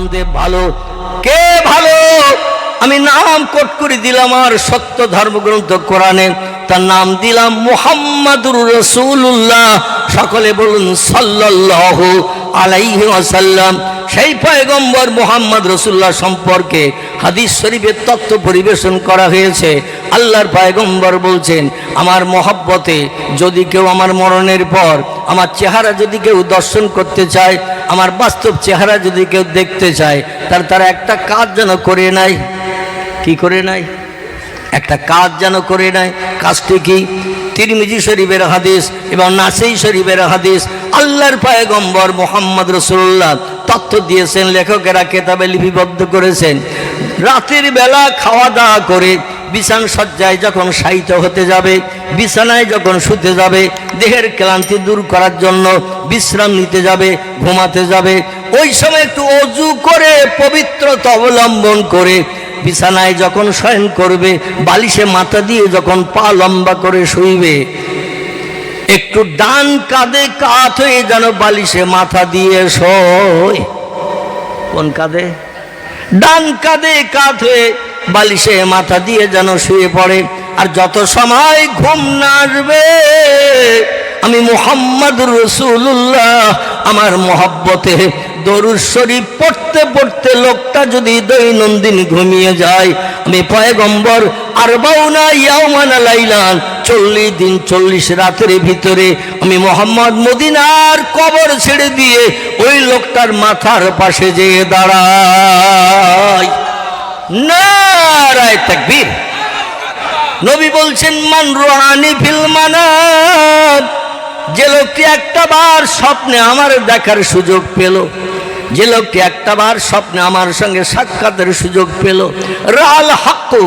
রামদেব ভালো? কে ভালো? আমি নাম কোট করে দিলাম আর সত্য ধর্মগ্রন্থ কোরআনে। তার নাম দিলাম মুহাম্মাদুর রসুল্লাহ সকলে বলুন সাল্লাল্লাহু আলাইহি ওয়াসাল্লাম। সেই পয়গম্বর মোহাম্মদ রসুল্লাহ সম্পর্কে হাদিস শরীফের তত্ত্ব পরিবেশন করা হয়েছে। আল্লাহর পয়গম্বর বলছেন, আমার মহব্বতে যদি কেউ আমার মরণের পর, আমার চেহারা যদি কেউ দর্শন করতে চায় আমার বাস্তব চেহারা যদি কেউ দেখতে চায়, তার তারা একটা কাজ যেন করে নাই কি করে নাই একটা কাজ যেন করে নাই কাজটি কি? তিরমিজি শরীফের হাদিস এবং নাসেই শরীফের হাদিস। আল্লাহর পায়গম্বর মোহাম্মদ রসুল্লাহ তথ্য দিয়েছেন, লেখকেরা কেতাবে লিপিবদ্ধ করেছেন। রাতের বেলা খাওয়া দাওয়া করে বিছান সজ্জায় যখন শায়িত হতে যাবে, বিছানায় যখন শুতে যাবে, দেহের ক্লান্তি দূর করার জন্য বিশ্রাম নিতে যাবে, ঘুমাতে যাবে, ওই সময় একটু অজু করে, পবিত্রতা অবলম্বন করে বিছানায় যখন শয়ন করবে, বালিশে মাথা দিয়ে যখন পা লম্বা করে শুইবে, একটু ডান কাঁধে কাত হয়ে যেন বালিশে মাথা দিয়ে শোয়। কোন কাঁধে? ডান কাঁধে কাত হয়ে বালিশে মাথা দিয়ে যেন শুয়ে পড়ে। আর যত সময় ঘুম না আসবে, আমি মোহাম্মদ রসুল্লাহ আমার মহব্বতে দরুর শরীফ পড়তে পড়তে লোকটা যদি দৈনন্দিন ঘুমিয়ে যায়, আমি পয়গম্বর আর বাউনা ইয়াউমানা লাইলান, চল্লিশ দিন চল্লিশ রাতের ভিতরে আমি মোহাম্মদ মদিনার কবর ছেড়ে দিয়ে ওই লোকটার মাথার পাশে যেয়ে দাঁড়াই। নারায় তাকবীর। নবী বলছেন, মান রোহানি ফিল মানাত যে লোকটি একটা বার স্বপ্নে আমার দেখার সুযোগ পেল, যে লোকটি একটা বার স্বপ্নে আমার সঙ্গে সাক্ষাতের সুযোগ পেল। রাল হাক্কু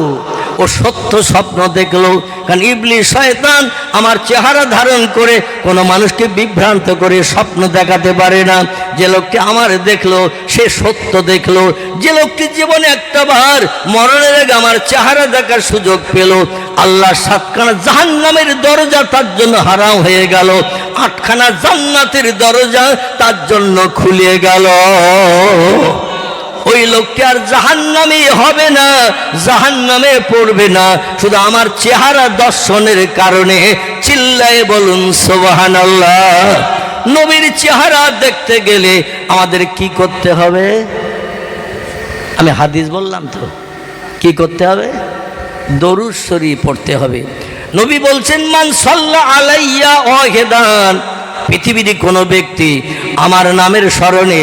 ও সত্য স্বপ্ন দেখল। কারণ ইবলি শয়তান আমার চেহারা ধারণ করে কোনো মানুষকে বিভ্রান্ত করে স্বপ্ন দেখাতে পারে না। যে লোকটি আমার দেখল, সে সত্য দেখল। যে লোকটি জীবনে একটা বার মরণের আগে আমার চেহারা দেখার সুযোগ পেল। আল্লাহ সাতখানা জাহান্নামের দরজা তার জন্য হারাম হয়ে গেল। আটখানা জান্নাতের দরজা তার জন্য খুলে গেল। ওই লোকটি আর জাহান্নামে হবে না, জাহান্নামে পড়বে না। শুধু আমার চেহারা দর্শনের কারণে চিল্লায় বলুন সোবাহান নবীর চেহারা দেখতে গেলে আমাদের কি করতে হবে? আমি হাদিস বললাম তো, কি করতে হবে? দরুদ শরীফ পড়তে হবে। নবী বলছেন, মান সাল্লা আলাইয়া অহেদান পৃথিবীর কোনো ব্যক্তি আমার নামের স্মরণে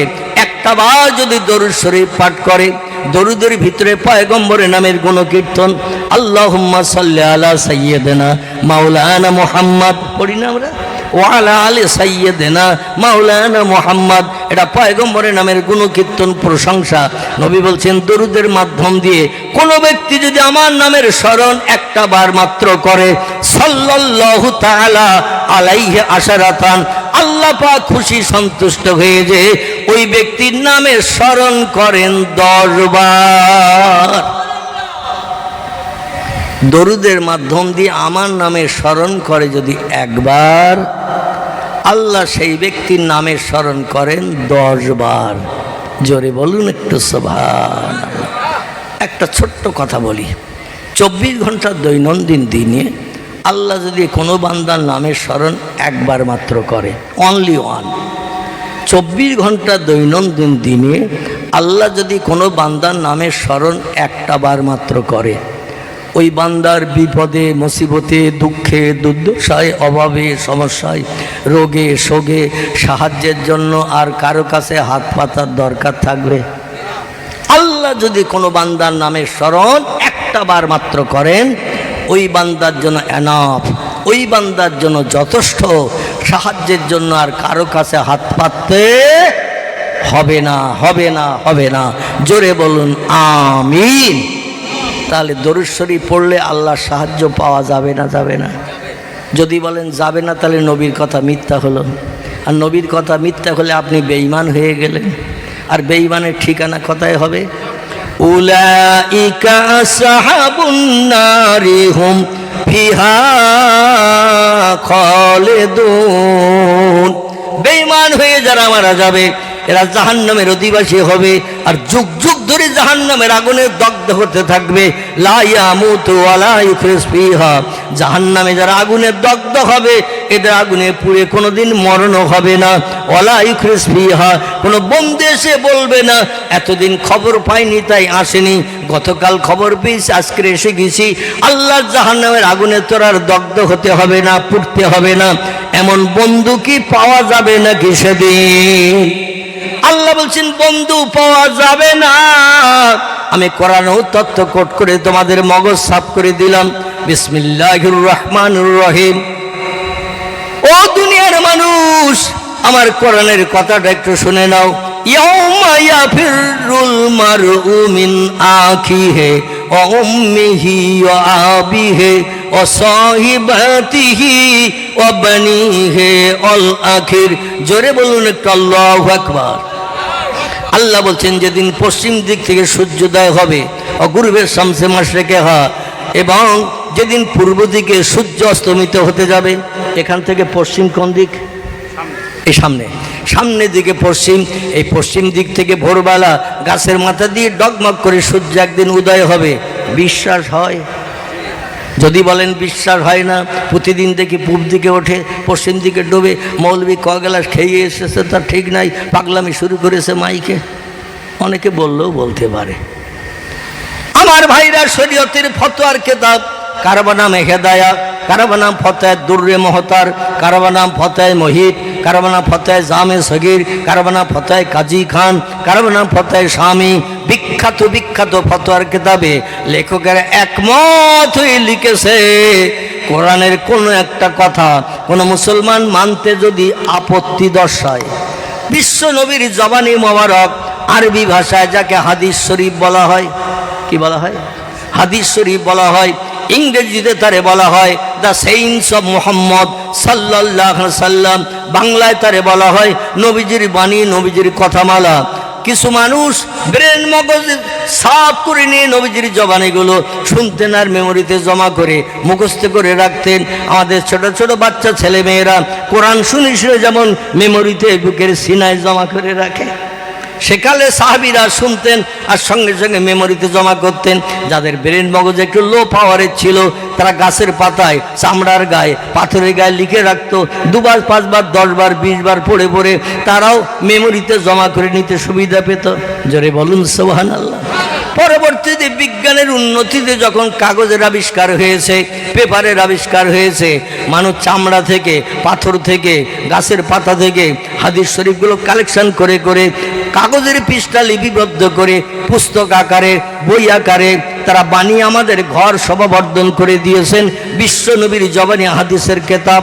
একটা বার যদি দরুদ শরীফ পাঠ করে। দরুদের ভিতরে পয়গম্বরের নামের গুণকীর্তন। আল্লাহুম্মা সাল্লি আলা সাইয়্যিদিনা মাওলানা মুহাম্মদ। পড়ি না আমরা? ওয়ালা আলী সাইয়্যিদিনা মাওলানা মুহাম্মদ। এটা পয়গম্বরের নামের গুণকীর্তন প্রশংসা। নবী বলছেন, দরুদের মাধ্যম দিয়ে কোনো ব্যক্তি যদি আমার নামের স্মরণ একটা বার মাত্র করে, সাল্লাল্লাহু তাআলা আলাইহি আশারাতান, আল্লাহ পাক খুশি সন্তুষ্ট হয়ে যে ওই ব্যক্তির নামে স্মরণ করেন দশবার দরুদের মাধ্যম দিয়ে আমার নামে স্মরণ করে যদি একবার, আল্লাহ সেই ব্যক্তির নামে স্মরণ করেন দশ বার জোরে বলুন একটু সভান একটা ছোট্ট কথা বলি। চব্বিশ ঘণ্টার দৈনন্দিন দিনে আল্লাহ যদি কোনো বান্দার নামের স্মরণ একবার মাত্র করে অনলি ওয়ান চব্বিশ ঘণ্টা দৈনন্দিন দিনে আল্লাহ যদি কোনো বান্দার নামের স্মরণ একটা বার মাত্র করে, ওই বান্দার বিপদে, মুসিবতে, দুঃখে, দুর্দশায়, অভাবে, সমস্যায়, রোগে শোগে সাহায্যের জন্য আর কারও কাছে হাত পাতার দরকার থাকবে? আল্লাহ যদি কোনো বান্দার নামে স্মরণ একটা বার মাত্র করেন, ওই বান্দার জন্য এনাফ ওই বান্দার জন্য যথেষ্ট সাহায্যের জন্য আর কারও কাছে হাত পাততে হবে না হবে না হবে না। জোরে বলুন, আমিন। তাহলে দরুশ্বরী পড়লে আল্লাহর সাহায্য পাওয়া যাবে না যাবে না? যদি বলেন যাবে না, তাহলে নবীর কথা মিথ্যা হলো। আর নবীর কথা মিথ্যা হলে আপনি বেঈমান হয়ে গেলেন। আর বেঈমানের ঠিকানা কোথায় হবে? উলাইকা আসহাবুন নারি ফিহা খালিদুন। বেঈমান হয়ে যারা মারা যাবে, এরা জাহান নামের অধিবাসী হবে, আর যুগ যুগ ধরে জাহান নামের আগুনে দগ্ধ হতে থাকবে। লাইয়ামুতু আলাই ইউখরিজ ফিহা। জাহান্নামে যারা আগুনে দগ্ধ হবে এদের আগুনে পুড়ে কোনোদিন মরণও হবে না। ওয়ালা ইউখরিজ ফিহা, কোনো বন্ধু এসে বলবে না। এতদিন খবর পাইনি, তাই আসেনি। গতকাল খবর পেয়েছি আজকে এসে গেছি। আল্লাহ জাহান্নামের আগুনে তোর আর দগ্ধ হতে হবে না, পুড়তে হবে না। এমন বন্ধু কি পাওয়া যাবে না নাকি সেদিন? আল্লাহ বলছেন বন্ধু পাওয়া যাবে না। আমি ও তত্ত্ব কোট করে তোমাদের মগজ সাফ করে দিলাম। বিসমিল্লাহির রহমানুর রহিম। দুনিয়ার মানুষ, আমার কোরআনের কথাটা একটু শুনে নাও। জোরে বলুন একটু আল্লাহু আকবার। আল্লাহ বলছেন, যেদিন পশ্চিম দিক থেকে সূর্যোদয় হবে অগুরবের শামসে মাসরেকে হা এবং যেদিন পূর্ব দিকে সূর্য অস্তমিত হতে যাবে, এখান থেকে পশ্চিম কোন দিক? এই সামনে। সামনের দিকে পশ্চিম, এই পশ্চিম দিক থেকে ভোরবেলা গাছের মাথা দিয়ে ডগমগ করে সূর্য একদিন উদয় হবে। বিশ্বাস হয়? যদি বলেন বিশ্বাস হয় না, প্রতিদিন দেখি পূব দিকে ওঠে, পশ্চিম দিকে ডোবে, মৌলবি ক গ্লাস খেয়ে এসেছে, তার ঠিক নাই, পাগলামি শুরু করেছে মাইকে। অনেকে বললেও বলতে পারে। আমার ভাইরা শরীয়তের ফতোয়ার কেতাব কারবা নাম হেদায়া কারবা নাম ফতায় দুর্রে মহতার কারবা নাম ফতায় মহিত কারবা নাম ফতায় জামে সগির কারবা নাম কাজী খান কারবা নাম ফতায় স্বামী, বিখ্যাত বিখ্যাত ফতোয়ার কিতাবে লেখকের একমত হয়ে লিখেছে, কোরআনের কোনো একটা কথা কোনো মুসলমান মানতে যদি আপত্তি দর্শায়, বিশ্ব নবীর জবানি মোবারক আরবি ভাষায় যাকে হাদিস শরীফ বলা হয়, কি বলা হয়? হাদিস শরীফ বলা হয় ইংরেজিতে তারে বলা হয় দ্য সেইন্স অফ মোহাম্মদ সাল্লাহ সাল্লাম বাংলায় তারে বলা হয় নবীজির বাণী, নবীজির কথামালা কিছু মানুষ ব্রেন মগজ সাফ করে নিয়ে নবীজির জবানিগুলো শুনতেন আর মেমোরিতে জমা করে মুখস্থ করে রাখতেন। আমাদের ছোট ছোট বাচ্চা ছেলে মেয়েরা কোরআন শুনে শুনে যেমন মেমোরিতে বুকের সিনায় জমা করে রাখে। সেকালে সাহাবিরা শুনতেন আর সঙ্গে সঙ্গে মেমোরিতে জমা করতেন। যাদের ব্রেন মগজ একটু লো পাওয়ারের ছিল, তারা গাছের পাতায়, চামড়ার গায়ে, পাথরের গায়ে লিখে রাখতো। দুবার, পাঁচবার, দশবার, বিশবার পড়ে পড়ে তারাও মেমোরিতে জমা করে নিতে সুবিধা পেত। জোরে বলুন সোহান আল্লাহ পরবর্তীতে বিজ্ঞানের উন্নতিতে যখন কাগজের আবিষ্কার হয়েছে, পেপারের আবিষ্কার হয়েছে, মানুষ চামড়া থেকে, পাথর থেকে, গাছের পাতা থেকে হাদিস শরীফগুলো কালেকশন করে করে কাগজের পৃষ্ঠা লিপিবদ্ধ করে, পুস্তক আকারে, বই আকারে তারা বানিয়ে আমাদের ঘর শোভাবর্ধন করে দিয়েছেন। বিশ্বনবীর জবানি হাদিসের কেতাব।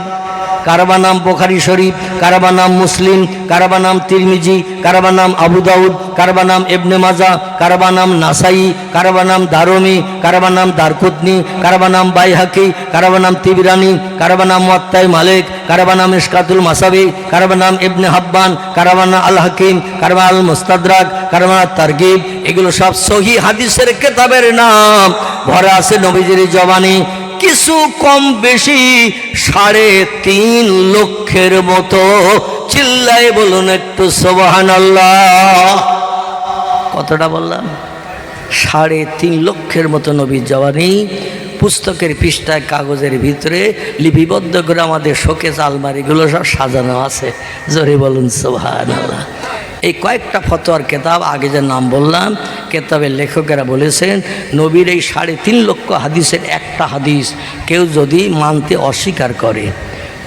কারবা নাম বোখারি শরীফ কারবা নাম মুসলিম কারবা নাম তিরমিজি কারবা নাম আবু দাউদ কারবা নাম এবনে মাজা কারবা নাম নাসাই কারবা নাম দারমি কারবা নাম দারকুতনি কারবা নাম বাইহাকি কারবা নাম তিবিরানি কারবা নাম ওয়াত্তাই মালিক কারবা নাম ইসকাতুল মাসাবি কারবা নাম ইবনে হাব্বান কারবা নাম আল হাকিম কারবা আল মুস্তাদরাক কারবা তারগিব এগুলো সব সহি হাদিসের কেতাবের নাম ভরা আছে নবীজির জবানি কিছু কম বেশি সাড়ে তিন লক্ষের মতো। চিল্লাই বলুন একটু সোবাহান কতটা বললাম? সাড়ে তিন লক্ষের মতো নবীর জওয়ানি পুস্তকের পৃষ্ঠায়, কাগজের ভিতরে, লিপিবদ্ধ করে আমাদের শোকেস আলমারিগুলো সব সাজানো আছে। জোরে বলুন সোহান আল্লাহ এই কয়েকটা ফতোয়ার কেতাব আগে যে নাম বললাম, কেতাবের লেখকেরা বলেছেন, নবীর এই সাড়ে তিন লক্ষ হাদিসের একটা হাদিস কেউ যদি মানতে অস্বীকার করে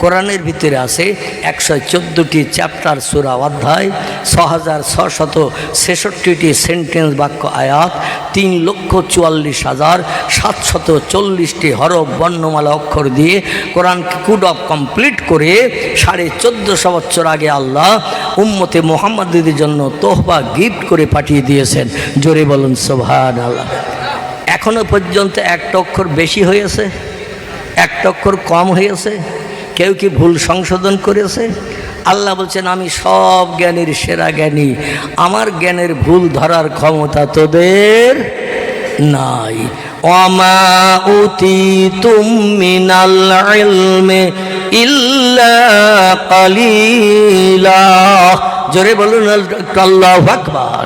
কোরআনের ভিতরে আছে একশো চোদ্দোটি চ্যাপ্টার সুরা অধ্যায় ছ হাজার ছশত ছেষট্টিটি সেন্টেন্স বাক্য আয়াত, তিন লক্ষ চুয়াল্লিশ হাজার সাতশত চল্লিশটি হরফ বর্ণমালা অক্ষর দিয়ে কোরআনকে কুড অফ কমপ্লিট করে সাড়ে চোদ্দোশো বছর আগে আল্লাহ উম্মতে মোহাম্মদের জন্য তোহবা গিফট করে পাঠিয়ে দিয়েছেন। জোরে বলুন সোভান আল্লাহ এখনও পর্যন্ত একটা অক্ষর বেশি হয়েছে, একটা অক্ষর কম হয়েছে কেউ কি ভুল সংশোধন করেছে? আল্লাহ বলছেন, আমি সব জ্ঞানের সেরা জ্ঞানী। আমার জ্ঞানের ভুল ধরার ক্ষমতা তোদের নাই। কালিলা। জোরে বলুন আল্লাহ আকবার।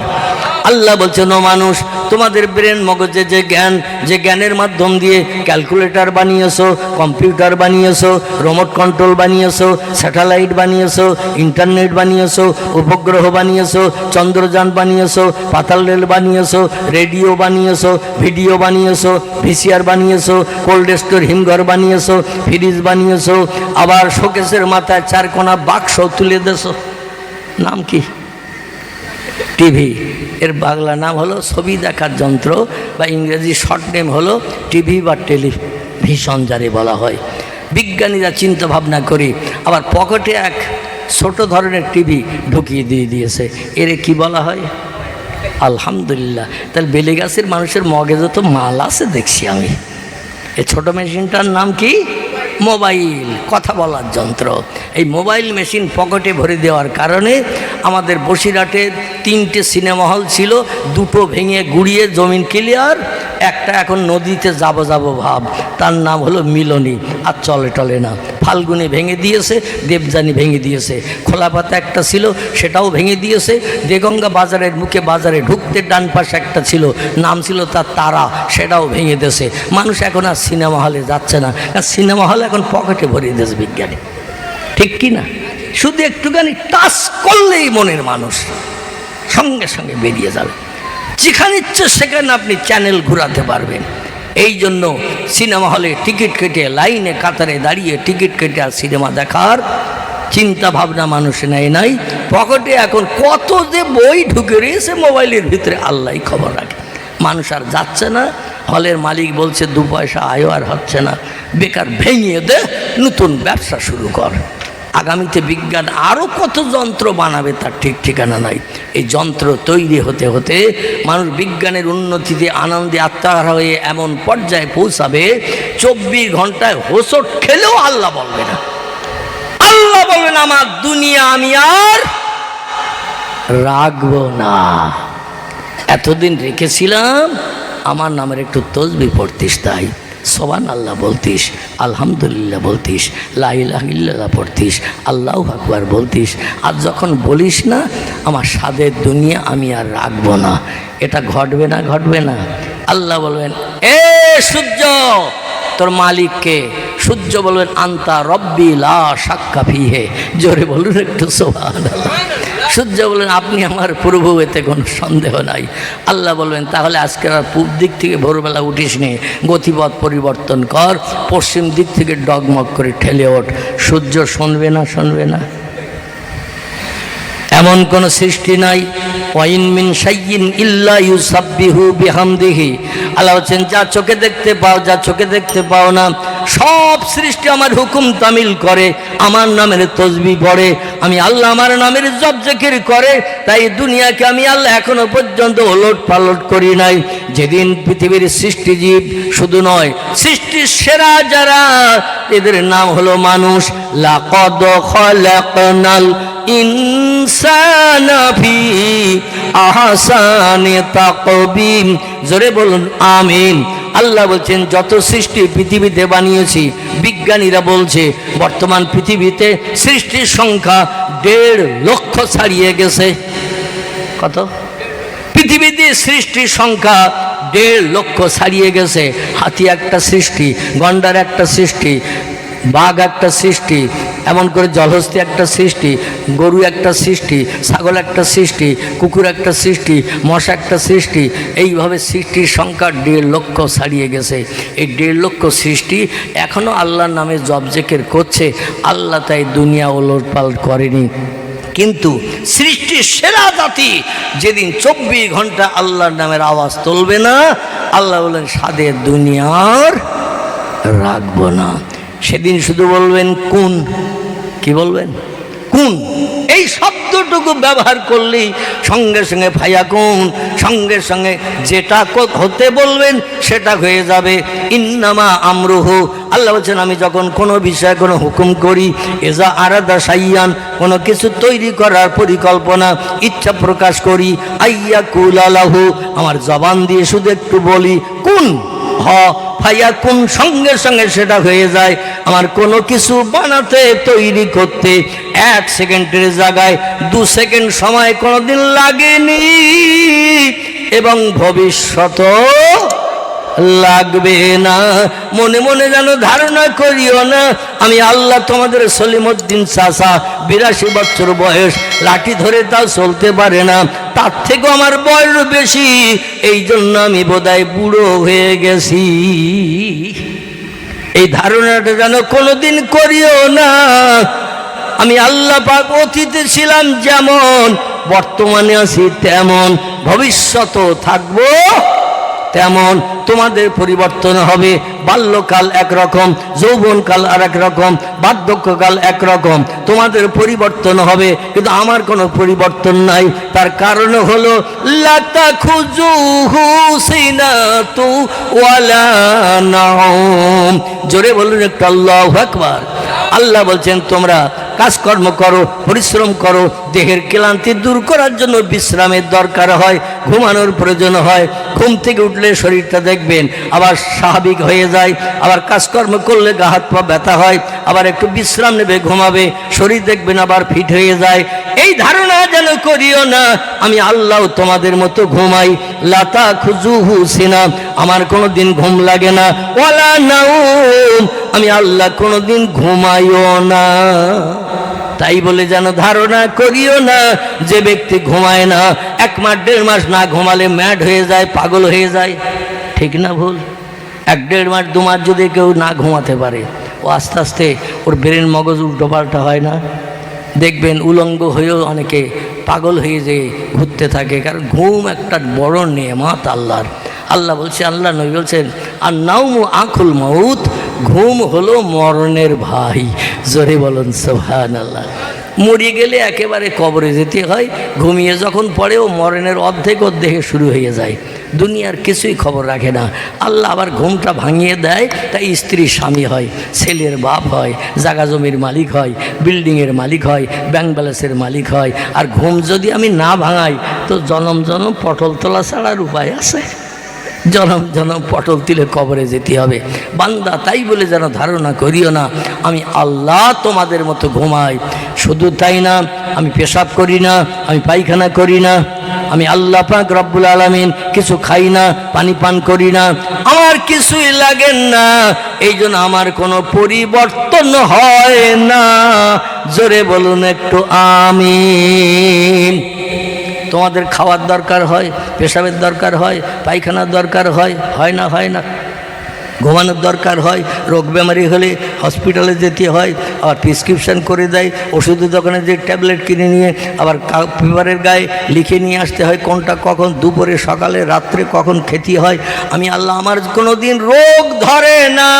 আল্লাহ বলছেন ও মানুষ, তোমাদের ব্রেন মগজে যে জ্ঞান, যে জ্ঞানের মাধ্যম দিয়ে ক্যালকুলেটর বানিয়েছো, কম্পিউটার বানিয়েছো, রিমোট কন্ট্রোল বানিয়েছো, স্যাটেলাইট বানিয়েছো, ইন্টারনেট বানিয়েছো, উপগ্রহ বানিয়েছো, চন্দ্রযান বানিয়েছো, পাতাল রেল বানিয়েছো, রেডিও বানিয়েছো, ভিডিও বানিয়েছো, ভিসিআর বানিয়েছো, কোল্ড স্টোর হিমঘর বানিয়েছো, ফ্রিজ বানিয়েছো, আবার শোকেসের মাথায় চারকোনা বাক্স তুলে দেছো। নাম কি? টিভি। এর বাংলা নাম হলো ছবি দেখার যন্ত্র বা ইংরেজি শর্ট নেম হলো টিভি বা টেলিভিশন যারে বলা হয়। বিজ্ঞানীরা চিন্তা ভাবনা করি, আবার পকেটে এক ছোট ধরনের টিভি ঢুকিয়ে দিয়ে দিয়েছে। এরে কি বলা হয়? আলহামদুলিল্লাহ। তাহলে বেলে গাছের মানুষের মগেজে তো মাল আছে দেখছি আমি। এই ছোট মেশিনটার নাম কি? মোবাইল, কথা বলার যন্ত্র। এই মোবাইল মেশিন পকেটে ভরে দেওয়ার কারণে আমাদের বসিরহাটে তিনটে সিনেমা হল ছিল, দুটো ভেঙে গুড়িয়ে জমিন ক্লিয়ার একটা এখন নদীতে যাব যাব ভাব। তার নাম হলো মিলনী, আর চলে টলে না। ফাল্গুনি ভেঙে দিয়েছে, দেবযানী ভেঙে দিয়েছে। খোলাপাতা একটা ছিল, সেটাও ভেঙে দিয়েছে। দেগঙ্গা বাজারের মুখে বাজারে ঢুকতে ডান পাশে একটা ছিল, নাম ছিল তার তারা, সেটাও ভেঙে দিয়েছে। মানুষ এখন আর সিনেমা হলে যাচ্ছে না। কারণ সিনেমা হল এখন পকেটে ভরিয়ে দিয়েছে বিজ্ঞানী। ঠিক কি না? শুধু একটুখানি টাচ করলেই মনের মানুষ সঙ্গে সঙ্গে বেরিয়ে যাবে। যেখানে ইচ্ছে সেখানে আপনি চ্যানেল ঘোরাতে পারবেন। এই জন্য সিনেমা হলে টিকিট কেটে লাইনে কাতারে দাঁড়িয়ে টিকিট কেটে আর সিনেমা দেখার চিন্তা ভাবনা মানুষ নেয় নাই। পকেটে এখন কত যে বই ঢুকে রয়েছে মোবাইলের ভিতরে আল্লাহ খবর রাখে। মানুষ আর যাচ্ছে না। হলের মালিক বলছে, দু পয়সা আয়ও আর হচ্ছে না। বেকার ভেঙিয়ে দে, নতুন ব্যবসা শুরু কর। আগামীতে বিজ্ঞান আরও কত যন্ত্র বানাবে তার ঠিক ঠিকানা নাই। এই যন্ত্র তৈরি হতে হতে মানুষ বিজ্ঞানের উন্নতিতে আনন্দে আত্মাহারা হয়ে এমন পর্যায়ে পৌঁছাবে, চব্বিশ ঘন্টায় হোসট খেলেও আল্লাহ বলবে না। আল্লাহ বলবে না, আমার দুনিয়া আমি আর রাখব না। এতদিন রেখেছিলাম, আমার নামের একটু তসবি পড়তিস তাই। সোবান আল্লাহ বলতিস, আলহামদুলিল্লাহ বলতিস লাইলাহিল্লাহ পড়তিস, আল্লাহ আকবার বলতিস, আর যখন বলিস না, আমার স্বাদের দুনিয়া আমি আর রাখব না। এটা ঘটবে না ঘটবে না? আল্লাহ বলবেন, এ সূর্য, তোর মালিককে সূর্য বলবেন, আন্তা রব্বি লা সাক্কা ফিহে। জোরে বলুন একটু সোহান সূর্য বললেন আপনি আমার প্রভু, এতে কোনো সন্দেহ নাই। আল্লাহ বলবেন, তাহলে আজকে আর পূব দিক থেকে ভোরবেলা উঠিস নি, গতিপথ পরিবর্তন কর, পশ্চিম দিক থেকে ডগমগ করে ঠেলে ওঠ। সূর্য শুনবে না শুনবে না। এমন কোন সৃষ্টি নাই। ওয়াইন মিন সাইয়িন ইল্লা ইউসাব্বিহু বিহামদিহি। আল্লাহ বলছেন, যা চোখে দেখতে পাও, যা চোখে দেখতে পাও না সব সৃষ্টি আমার হুকুম তামিল করে, আমার নামের তসবি পড়ে, আমি আল্লাহ আমার নামের জব জেকির করে, তাই দুনিয়াকে আমি আল্লাহ এখনও পর্যন্ত ওলট পালট করি নাই। যেদিন পৃথিবীর সৃষ্টিজীব শুধু নয়, সৃষ্টির সেরা যারা, এদের নাম হলো মানুষ। লাকদ খলাকনাল ইনসানা ফি আহসানে তাকবীম। জোরে বলুন, আমিন। আল্লাহ বলছেন, যত সৃষ্টি পৃথিবীতে বানিয়েছি, বিজ্ঞানীরা বলছে, বর্তমান পৃথিবীতে সৃষ্টির সংখ্যা দেড় লক্ষ ছাড়িয়ে গেছে। কত? পৃথিবীতে সৃষ্টির সংখ্যা দেড় লক্ষ ছাড়িয়ে গেছে। হাতি একটা সৃষ্টি, গন্ডার একটা সৃষ্টি, বাঘ একটা সৃষ্টি এমন করে জলহস্তি একটা সৃষ্টি, গরু একটা সৃষ্টি, ছাগল একটা সৃষ্টি, কুকুর একটা সৃষ্টি, মশা একটা সৃষ্টি, এইভাবে সৃষ্টির সংখ্যা দেড় লক্ষ ছাড়িয়ে গেছে। এই দেড় লক্ষ সৃষ্টি এখনও আল্লাহর নামে জবজেকের করছে, আল্লাহ তাই দুনিয়া ওলটপালট করেনি। কিন্তু সৃষ্টির সেরা জাতি যেদিন চব্বিশ ঘণ্টা আল্লাহর নামের আওয়াজ তুলবে না, আল্লাহ বলেন সাদের দুনিয়ার রাখব না। সেদিন শুধু বলবেন, কোন? কি বলবেন? কোন? এই শব্দটুকু ব্যবহার করলেই সঙ্গে সঙ্গে ফাইয়া কোন? সঙ্গে সঙ্গে যেটা হতে বলবেন, সেটা হয়ে যাবে। ইন্নামা আমরুহু। আল্লাহ বলছেন, আমি যখন কোনো বিষয়ে কোনো হুকুম করি, এজা আরাদা সাইয়ান, কোনো কিছু তৈরি করার পরিকল্পনা, ইচ্ছা প্রকাশ করি, আইয়া কুল আলাহু আমার জবান দিয়ে শুধু একটু বলি, কোন? হ ভাইয়া কোন সঙ্গে সঙ্গে সেটা হয়ে যায়। আমার কোনো কিছু বানাতে, তৈরি করতে এক সেকেন্ডের জায়গায় দু সেকেন্ড সময় কোনোদিন লাগেনি। এবং ভবিষ্যৎ লাগবে না। মনে মনে যেন ধারণা করিও না। আমি আল্লাহ তোমাদের সলিমুদ্দিন চাষা বিরাশি বছর বয়স, লাঠি ধরে তাও চলতে পারে না। তার থেকেও আমার বয়স বেশি। এই জন্য আমি বোধহয় বুড়ো হয়ে গেছি। এই ধারণাটা যেন কোনোদিন করিও না। আমি আল্লাহ পাক অতীতে ছিলাম যেমন, বর্তমানে আছি তেমন। ভবিষ্যতও থাকব তেমন তোমাদের পরিবর্তন হবে। বাল্যকাল একরকম, যৌবনকাল আর এক রকম বার্ধক্যকাল একরকম। তোমাদের পরিবর্তন হবে, কিন্তু আমার কোনো পরিবর্তন নাই। তার কারণ হলো লাতা খুজু হুসিনাতু ওয়ালা নাউম জোরে বলুন একটু, আল্লাহ আকবার। আল্লাহ বলছেন, তোমরা কাজকর্ম করো, পরিশ্রম করো, দেহের ক্লান্তি দূর করার জন্য বিশ্রামের দরকার হয়, ঘুমানোর প্রয়োজন হয়। ঘুম থেকে উঠলে শরীরটা দেখবেন, আবার স্বাভাবিক হয়ে যায়, আবার কাজকর্ম করলে গা হাত পা ব্যথা হয়, আবার একটু বিশ্রাম নেবে, ঘুমাবে, শরীর দেখবেন আবার ফিট হয়ে যায়। এই ধারণা যেন করিও না, আমি আল্লাহ তোমাদের মতো ঘুমাই, লাতা খুজুহু সিনা, আমার কোনো দিন ঘুম লাগে না ওলা নাউম আমি আল্লাহ কোনো দিন ঘুমাইও না। তাই বলে যেন ধারণা করিও না, যে ব্যক্তি ঘুমায় না, এক মাস, দেড় মাস না ঘুমালে ম্যাড হয়ে যায়, পাগল হয়ে যায়। ঠিক না ভুল? এক দেড় মাস, দু মাস যদি কেউ না ঘুমাতে পারে, ও আস্তে আস্তে ওর ব্রেন মগজ উল্টোপাল্টা হয় না? দেখবেন উলঙ্গ হয়েও অনেকে পাগল হয়ে যে ঘুরতে থাকে, কারণ ঘুম একটা বড় নেমাত আল্লাহর। আল্লাহ বলছে, আল্লাহ নবী বলছেন আর নাউমু আখুল মৌত ঘুম হলো মরণের ভাই। জোরে বলুন সোহান আল্লাহ মরে গেলে একেবারে কবরে যেতে হয়। ঘুমিয়ে যখন পড়েও মরণের অর্ধেক অর্ধেকে শুরু হয়ে যায়। দুনিয়ার কিছুই খবর রাখে না। আল্লাহ আবার ঘুমটা ভাঙিয়ে দেয়, তাই স্ত্রী স্বামী হয়, ছেলের বাপ হয়, জাগা জমির মালিক হয়, বিল্ডিংয়ের মালিক হয়, ব্যাংক ব্যালেন্সের মালিক হয়। আর ঘুম যদি আমি না ভাঙাই, তো জনম জনম পটল তোলা ছাড়ার উপায় আছে। জনম জনম পটল তিলে কবরে যেতে হবে। বান্দা তাই বলে যেন ধারণা করিও না, আমি আল্লাহ তোমাদের মতো ঘুমাই। শুধু তাই না, আমি পেশাব করি না, আমি পায়খানা করি না, আমি আল্লাহ পাক রব্বুল আলমিন কিছু খাই না, পানি পান করি না, আমার কিছুই লাগেন না এই জন্য আমার কোনো পরিবর্তন হয় না। জোরে বলুন একটু, আমিন। তোমাদের খাওয়ার দরকার হয়, পেশাবের দরকার হয়, পায়খানার দরকার হয় হয় না হয় না। ঘুমানোর দরকার হয়, রোগ বেমারি হলে হসপিটালে যেতে হয়, আবার প্রেসক্রিপশান করে দেয়, ওষুধের দোকানে যে ট্যাবলেট কিনে নিয়ে আবার পেপারের গায়ে লিখে নিয়ে আসতে হয়, কোনটা কখন, দুপুরে, সকালে, রাত্রে কখন খেতে হয়। আমি আল্লাহ আমার কোনো দিন রোগ ধরে না,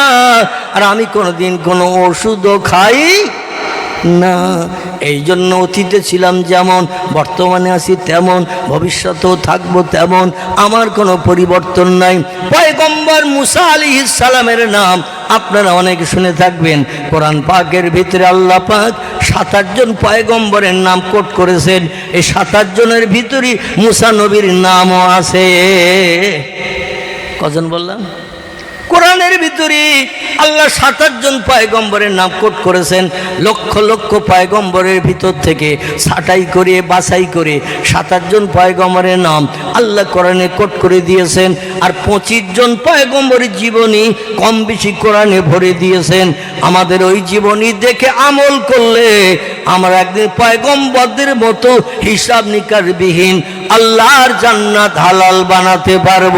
আর আমি কোনো দিন কোনো ওষুধও খাই না, এই জন্য অতীতে ছিলাম যেমন, বর্তমানে আছি তেমন, ভবিষ্যতেও থাকব তেমন, আমার কোনো পরিবর্তন নাই। পয়গম্বর মুসা আলী সালামের নাম আপনারা অনেক শুনে থাকবেন। কোরআন পাকের ভিতরে আল্লাহ পাক সাত আটজন পয়গম্বরের নাম কোট করেছেন। এই সাত আটজনের ভিতরে মুসা নবীর নামও আছে। কজন বললাম? কোরআনের ভিতরে আল্লাহ সাত আটজন পায়গম্বরের নাম কোট করেছেন, লক্ষ লক্ষ পায়গম্বরের ভিতর থেকে ছাটাই করে, বাছাই করে সাত আটজন পায়গম্বরের নাম আল্লাহ কোরআনে কোট করে দিয়েছেন আর পঁচিশ জন পায়গম্বরের জীবনী কম বেশি কোরআনে ভরে দিয়েছেন। আমাদের ওই জীবনী দেখে আমল করলে আমরা একদিন পয়গম্বরদের মতো হিসাব নিকাশ বিহীন আল্লাহর জান্নাত হালাল বানাতে পারব।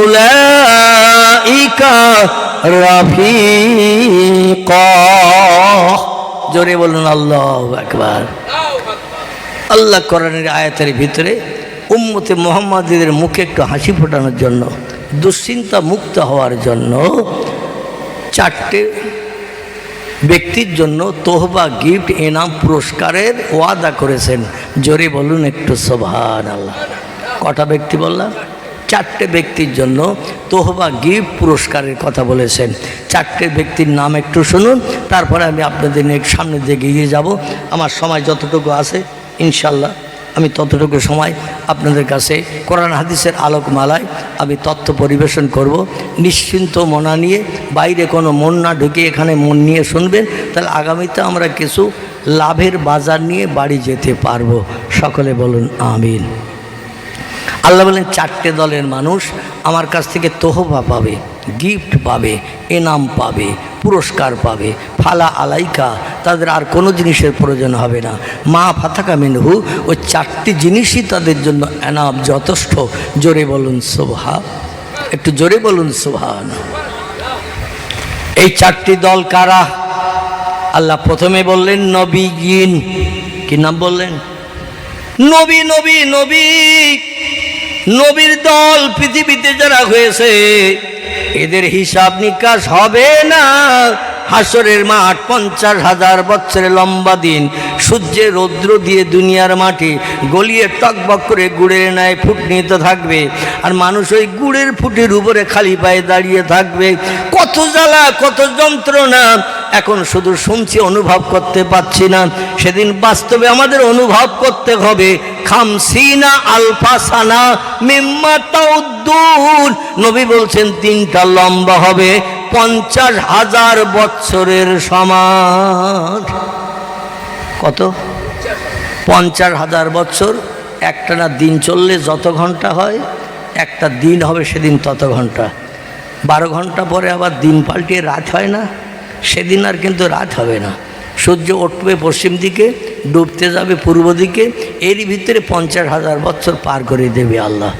উলাইকা রাফিকা। জোরে বলুন, আল্লাহ একবার আল্লাহ কোরআনের আয়াতের ভিতরে উম্মতে মোহাম্মদের মুখে একটু হাসি ফোটানোর জন্য, দুশ্চিন্তা মুক্ত হওয়ার জন্য চারটে ব্যক্তির জন্য তোহবা, গিফট, এনাম, পুরস্কারের ওয়াদা করেছেন। জোরে বলুন একটু সোভান আল্লাহ কটা ব্যক্তি বললাম? চারটে ব্যক্তির জন্য তোহবা গিফট পুরস্কারের কথা বলেছেন। চারটে ব্যক্তির নাম একটু শুনুন, তারপরে আমি আপনাদের নিয়ে সামনের দিকে এগিয়ে যাব। আমার সময় যতটুকু আছে ইনশাল্লাহ আমি ততটুকু সময় আপনাদের কাছে কোরআন হাদিসের আলোকমালায় আমি তথ্য পরিবেশন করব। নিশ্চিন্ত মনা নিয়ে, বাইরে কোনো মন না ঢুকে এখানে মন নিয়ে শুনবেন, তাহলে আগামীতে আমরা কিছু লাভের বাজার নিয়ে বাড়ি যেতে পারব। সকলে বলুন, আমিন। আল্লাহ বলেন, চারটে দলের মানুষ আমার কাছ থেকে তোহবা পাবে গিফট পাবে, এনাম পাবে, পুরস্কার পাবে। ফালা আলাইকা, তাদের আর কোনো জিনিসের প্রয়োজন হবে না। মা ফাতাকা মিনহু ওই চারটি জিনিসই তাদের জন্য এনাম যথেষ্ট। জোরে বলুন শোভা একটু জোরে বলুন শোভান এই চারটি দল কারা? আল্লাহ প্রথমে বললেন নবীন কি নাম বললেন? নবী নবী নবী। নবীর দল পৃথিবীতে যারা হয়েছে, এদের হিসাব নিকাশ হবে না। হাসরের মাঠ পঞ্চাশ হাজার বছরের লম্বা দিন। সূর্যের রৌদ্র দিয়ে দুনিয়ার মাটি গলিয়ে টকবক করে গুড়ের ন্যায় ফুট নিতে থাকবে। আর মানুষ ওই গুড়ের ফুটির উপরে খালি পায়ে দাঁড়িয়ে থাকবে। কত জ্বালা, কত যন্ত্রণা এখন শুধু শুনছি, অনুভব করতে পারছি না। সেদিন বাস্তবে আমাদের অনুভব করতে হবে, খামসিনা আলফাসানা মিম্মা তাউদ্দুন। নবী বলছেন, তিনটা লম্বা হবে, পঞ্চাশ হাজার বৎসরের সমান। কত? পঞ্চাশ হাজার বছর একটানা দিন চললে যত ঘণ্টা হয়, একটা দিন হবে সেদিন তত ঘণ্টা। বারো ঘণ্টা পরে আবার দিন পাল্টিয়ে রাত হয় না। সেদিন আর কিন্তু রাত হবে না। সূর্য উঠবে পশ্চিম দিকে, ডুবতে যাবে পূর্ব দিকে, এরই ভিতরে পঞ্চাশ হাজার বছর পার করে দেবে আল্লাহ।